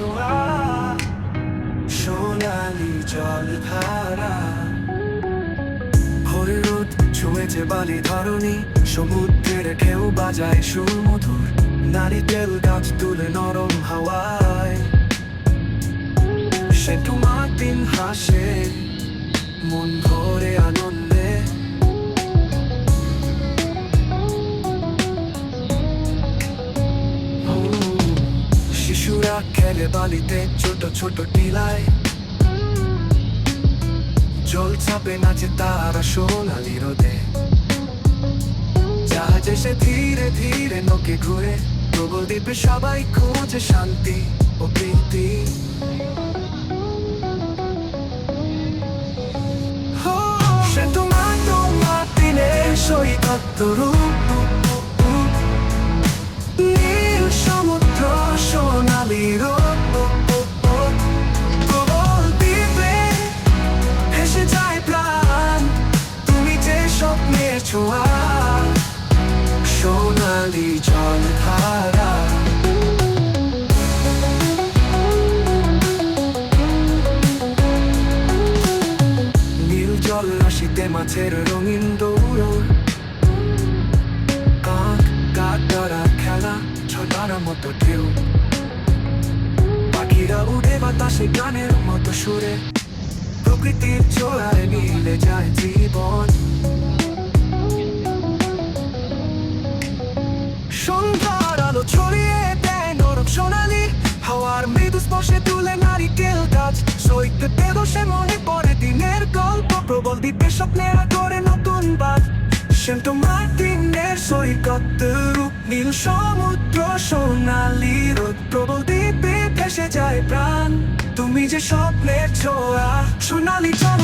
ছোঁয়া সোনালি জল ধারা ভোরে রোদ ছুঁয়েছে বালি ধরণী, সমুদ্রের ঢেউ বাজায় সুর মধুর নারিকেল গাছ তুলে নরম হাওয়ায়। সে তোমার দিন হাসে শিশুরা খেলে বালিতে ছোট ছোট টিলায়। জল চাপে নাচে তারা সোনালি রোদে। জাহাজে সে ধীরে ধীরে নৌকে ঘুরে। প্রবল দ্বীপে সবাই খোঁজে শান্তি ও প্রীতি। সে তোমার তোমার দিনের সৈকত রূপ রাশিতে মাছের রঙিন দৌড় কাক কাকড়া খেলা ছটার মতো ঢেউ পাখিরা উড়ে বাতাসে গানের মতো সুরে প্রকৃতির ছোঁয়ায় মিলে যায় জীবন দ্বীপে স্বপ্নের করে নতুন বাদ। সে তোমার দিনের সৈকত রূপ নীল সমুদ্র, সোনালি রোদ, প্রবল দ্বীপে ভেসে যায় প্রাণ। তুমি যে স্বপ্নের ছোঁয়া, সোনালি চল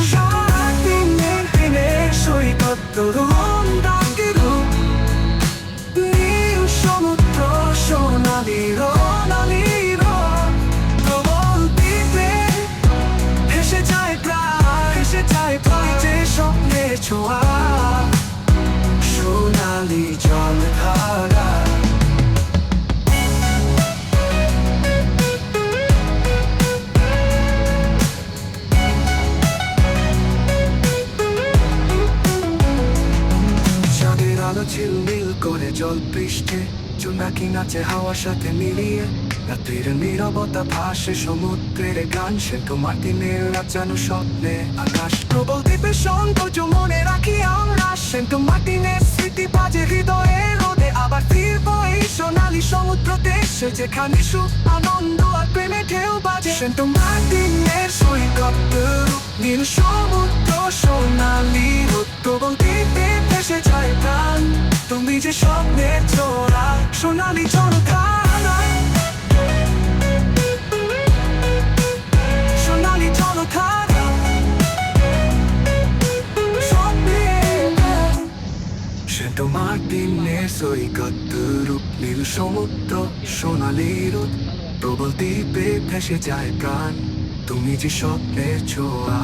জল পৃষ্ঠে, চুনাকি নাচে, হাওয়ার সাথে মিলিয়ে। রাত্রির নীরবতা ভাসে, সমুদ্রের গান সে তোমার দিনের রাজানো স্বপ্নে। আকাশ প্রবল দ্বীপের সৌন্দর্য মনে রাখি আমরা। সে তোমার দিনের স্মৃতি বাজে হৃদয়ে রোদে। আবার ফিরবো এই সোনালি সমুদ্র দেশে, যেখানে সুখ, আনন্দ আর প্রেমে ঢেউ বাজে। সে তোমার দিনের সৈকত নীল সমুদ্র, সোনালি প্রবল দ্বীপে ভেসে যায় প্রাণ। তুমি যে স্বপ্নের চোরা, সোনালি চরকারা সোনালি স্বপ্নের সে তোমার দিনের সৈকত রূপ, নীল সমুদ্র, সোনালি রোদ। প্রবল দ্বীপে ভেসে যায় প্রাণ, তুমি যে স্বপ্নের ছোঁয়া।